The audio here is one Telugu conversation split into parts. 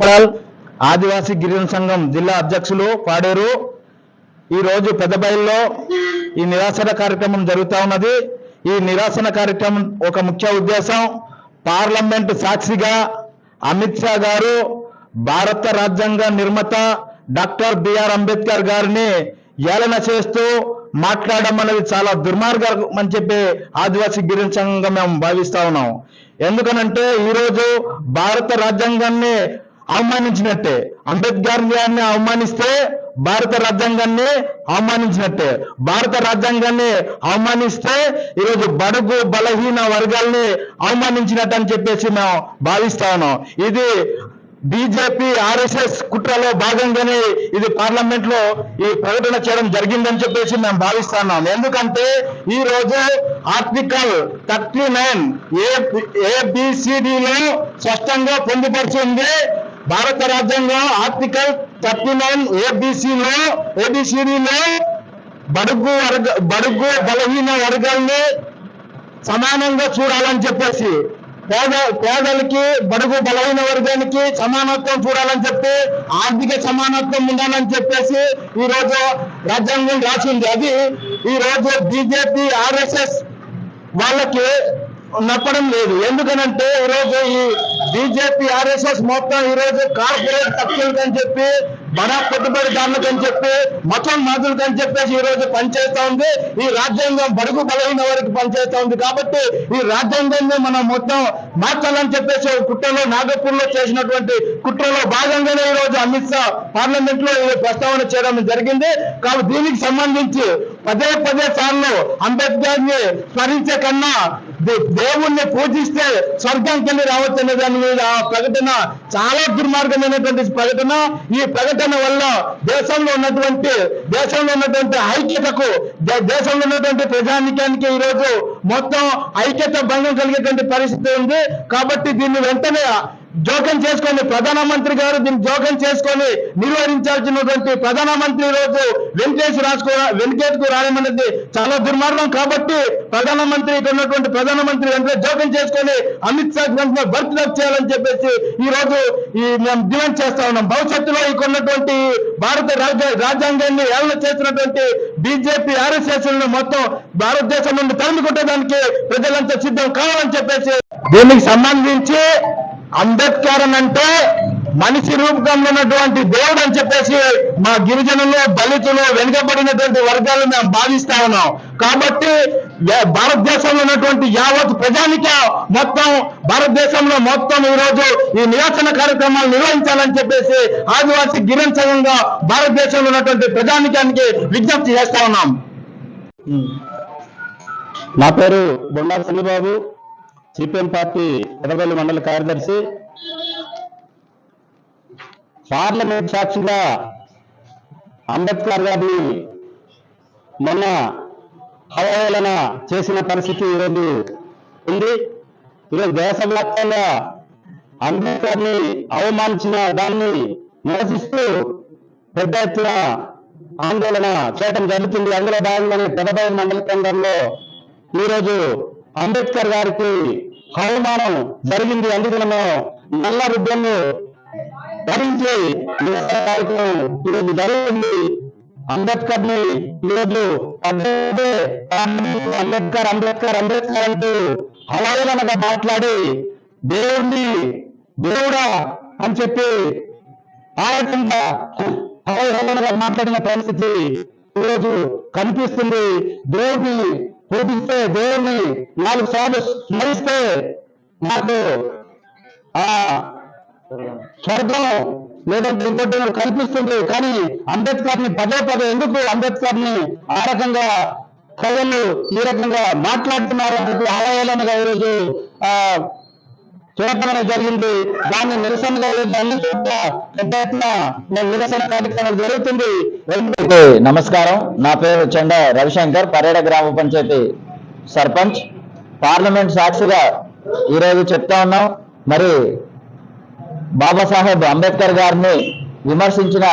మండల్ ఆదివాసీ గిరిజన సంఘం జిల్లా అధ్యక్షులు పాడేరు. ఈ రోజు పెద్దబయల్లో ఈ నిరాశన కార్యక్రమం జరుగుతూ ఉన్నది. ఈ నిరాశన కార్యక్రమం ఒక ముఖ్య ఉద్దేశం. పార్లమెంట్ సాక్షిగా అమిత్ షా గారు భారత రాజ్యాంగ నిర్మాత డాక్టర్ బిఆర్ అంబేద్కర్ గారిని ఏలన చేస్తూ మాట్లాడడం అనేది చాలా దుర్మార్గం అని చెప్పి ఆదివాసీ గిరిజన సంఘంగా మేము భావిస్తా ఉన్నాం. ఎందుకనంటే ఈరోజు భారత రాజ్యాంగాన్ని అవమానించినట్టే. అంబేద్కర్ గారిని అవమానిస్తే భారత రాజ్యాంగాన్ని అవమానించినట్టే. భారత రాజ్యాంగాన్ని అవమానిస్తే ఈరోజు బడుగు బలహీన వర్గాల్ని అవమానించినట్టు అని చెప్పేసి మేము భావిస్తా ఉన్నాం. ఇది బీజేపీ ఆర్ఎస్ఎస్ కుట్రలో భాగంగానే ఇది పార్లమెంట్లో ఈ ప్రకటన చేయడం జరిగిందని చెప్పేసి మేము భావిస్తున్నాం ఎందుకంటే ఈ రోజు ఆర్టికల్ థర్టీ నైన్ ఏబిసిడిలో స్పష్టంగా పొందుపరిచింది భారత రాజ్యాంగం ఆర్టికల్ థర్టీ నైన్ ఏబిసిలో ఏబిసిడిలో బడుగు వర్గ బడుగు బలహీన వర్గాల్ని సమానంగా చూడాలని చెప్పేసి పేద పేదలకి బడుగు బలహీన వర్గానికి సమానత్వం చూడాలని చెప్పి ఆర్థిక సమానత్వం ఉండాలని చెప్పేసి ఈ రోజు రాజ్యాంగం రాసింది. అది ఈ రోజు బీజేపీ ఆర్ఎస్ఎస్ వాళ్ళకి నప్పడం లేదు. ఎందుకనంటే ఈరోజు ఈ బీజేపీ ఆర్ఎస్ఎస్ మొత్తం ఈరోజు కార్పొరేట్ తక్కువకని చెప్పి బడా పెట్టుబడిదారులకని చెప్పి మతం మాదులకని అని చెప్పేసి ఈ రోజు పనిచేస్తా ఉంది. ఈ రాజ్యాంగం బడుగు బలహీన వారికి పనిచేస్తా ఉంది కాబట్టి ఈ రాజ్యాంగాన్ని మనం మొత్తం మార్చాలని చెప్పేసి కుట్రలో నాగపూర్లో చేసినటువంటి కుట్రలో భాగంగానే ఈ రోజు అమిత్ షా పార్లమెంట్లో ఈ ప్రస్తావన చేయడం జరిగింది. కాబట్టి దీనికి సంబంధించి పదే పదే సార్లు అంబేద్కర్ని స్మరించే కన్నా దేవుణ్ణి పూజిస్తే స్వర్గానికి వెళ్ళి రావచ్చు అనే దాని మీద ఆ ప్రకటన చాలా దుర్మార్గమైనటువంటి ప్రకటన. ఈ ప్రకటన వల్ల దేశంలో ఉన్నటువంటి దేశంలో ఉన్నటువంటి ఐక్యతకు దే- దేశంలో ఉన్నటువంటి ప్రజానికానికి ఈరోజు రోజు మొత్తం ఐక్యత భంగం కలిగేటువంటి పరిస్థితి ఉంది. కాబట్టి దీన్ని వెంటనే జోక్యం చేసుకొని ప్రధానమంత్రి గారు దీన్ని జోక్యం చేసుకొని నిర్వహించాల్సినటువంటి ప్రధానమంత్రి రోజు వెంకటేష్ రాజు వెంకటేష్కు రాయమన్నది చాలా దుర్మార్గం కాబట్టి ప్రధానమంత్రి ఉన్నటువంటి ప్రధానమంత్రి వెంటనే జోక్యం చేసుకొని అమిత్ షా వెంటనే బర్త్ చేయాలని చెప్పేసి ఈ రోజు ఈ మేము డిమాండ్ చేస్తా ఉన్నాం. భవిష్యత్తులో ఇక్కడ భారత రాజ్యాంగాన్ని ఏళ్ళ చేసినటువంటి బీజేపీ ఆర్ఎస్ఎస్ మొత్తం భారతదేశం నుండి తరుముకుంటే దానికి ప్రజలంతా సిద్ధం కావాలని చెప్పేసి దీనికి సంబంధించి అంబేద్కర్ అని అంటే మనిషి రూపకంలో ఉన్నటువంటి దేవుడు అని చెప్పేసి మా గిరిజనులు దళితులు వెనుకబడినటువంటి వర్గాలు మేము భావిస్తా ఉన్నాం. కాబట్టి భారతదేశంలో ఉన్నటువంటి యావత్ ప్రజానిక మొత్తం భారతదేశంలో మొత్తం ఈ రోజు ఈ నిరసన కార్యక్రమాలు నిర్వహించాలని చెప్పేసి ఆదివాసీ గిరిజన సంఘంగా భారతదేశంలో ఉన్నటువంటి ప్రజానికానికి విజ్ఞప్తి చేస్తా ఉన్నాం. నా పేరు బొండా చంద్రబాబు సిపిఎం పార్టీ ఎర్రబెల్లి మండల కార్యదర్శి. పార్లమెంట్ సాక్షిగా అంబేద్కర్ గారిని మొన్న అవహేళన చేసిన పరిస్థితి ఈరోజు ఉంది. ఈరోజు దేశవ్యాప్తంగా అంబేద్కర్ని అవమానించిన దాన్ని నిరసిస్తూ పెద్ద ఎత్తున ఆందోళన చేయడం జరుగుతుంది. అందులో భాగంగానే పెదబయలు మండల కేంద్రంలో ఈరోజు అంబేద్కర్ గారికి అవమానం జరిగింది. అందుకనే నల్ల రుద్రను ధరించి జరిగింది అంబేద్కర్ని ఈరోజు అంబేద్కర్ అంబేద్కర్ అంబేద్కర్ అంటూ అవహేళనగా మాట్లాడి దేవుణ్ణి దేవుడా అని చెప్పి ఆ రకంగా అవహేళనగా మాట్లాడిన పరిస్థితి ఈరోజు కనిపిస్తుంది. దేవుడిని పూజిస్తే దేవుణ్ణి నాలుగు సార్లు స్మరిస్తే నాకు ఆ స్వర్గం లేదంటే ఇంకోటి కనిపిస్తుంది కానీ అంబేద్కర్ని పదే పదే ఎందుకు అంబేద్కర్ని ఆ రకంగా ప్రజలు ఈ రకంగా మాట్లాడుతున్నారు? అని ఈరోజు ఆ చూడటం జరిగింది. దాన్ని నిరసనగా అన్ని పెద్ద నిరసన కార్యక్రమం జరుగుతుంది. నమస్కారం. నా పేరు చెండ రవిశంకర్ పరేడ గ్రామ పంచాయతీ సర్పంచ్. పార్లమెంట్ సాక్షిగా ఈరోజు చెప్తా ఉన్నాం. మరి బాబాసాహెబ్ అంబేద్కర్ గారిని విమర్శించిన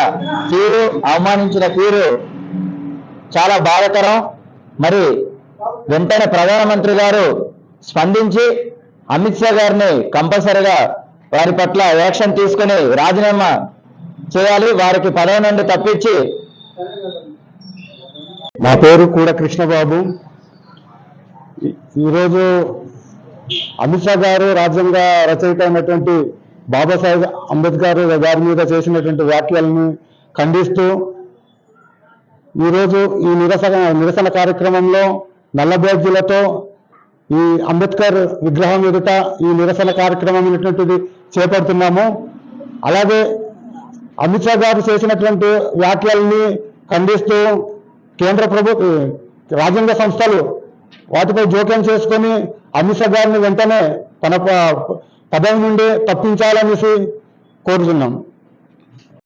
తీరు అవమానించిన తీరు చాలా బాధకరం. మరి వెంటనే ప్రధానమంత్రి గారు స్పందించి అమిత్ షా గారిని కంపల్సరిగా వారి పట్ల యాక్షన్ తీసుకుని రాజీనామా చేయాలి. వారికి పదవి నుండి తప్పించి నా పేరు కూడా కృష్ణబాబు. ఈరోజు అమిత్ షా గారు రాజ్యాంగ రచయిత అయినటువంటి బాబాసాహెబ్ అంబేద్కర్ గారి మీద చేసినటువంటి వ్యాఖ్యలను ఖండిస్తూ ఈరోజు ఈ నిరసన నిరసన కార్యక్రమంలో నల్ల ఈ అంబేద్కర్ విగ్రహం ఎదుట ఈ నిరసన కార్యక్రమం అనేటువంటిది చేపడుతున్నాము. అలాగే అమిత్ షా గారు చేసినటువంటి వ్యాఖ్యల్ని ఖండిస్తూ కేంద్ర ప్రభుత్వ రాజ్యాంగ సంస్థలు వాటిపై జోక్యం చేసుకొని అమిత్ షా గారిని వెంటనే తన ప- పదవి నుండి తప్పించాలనేసి కోరుతున్నాం.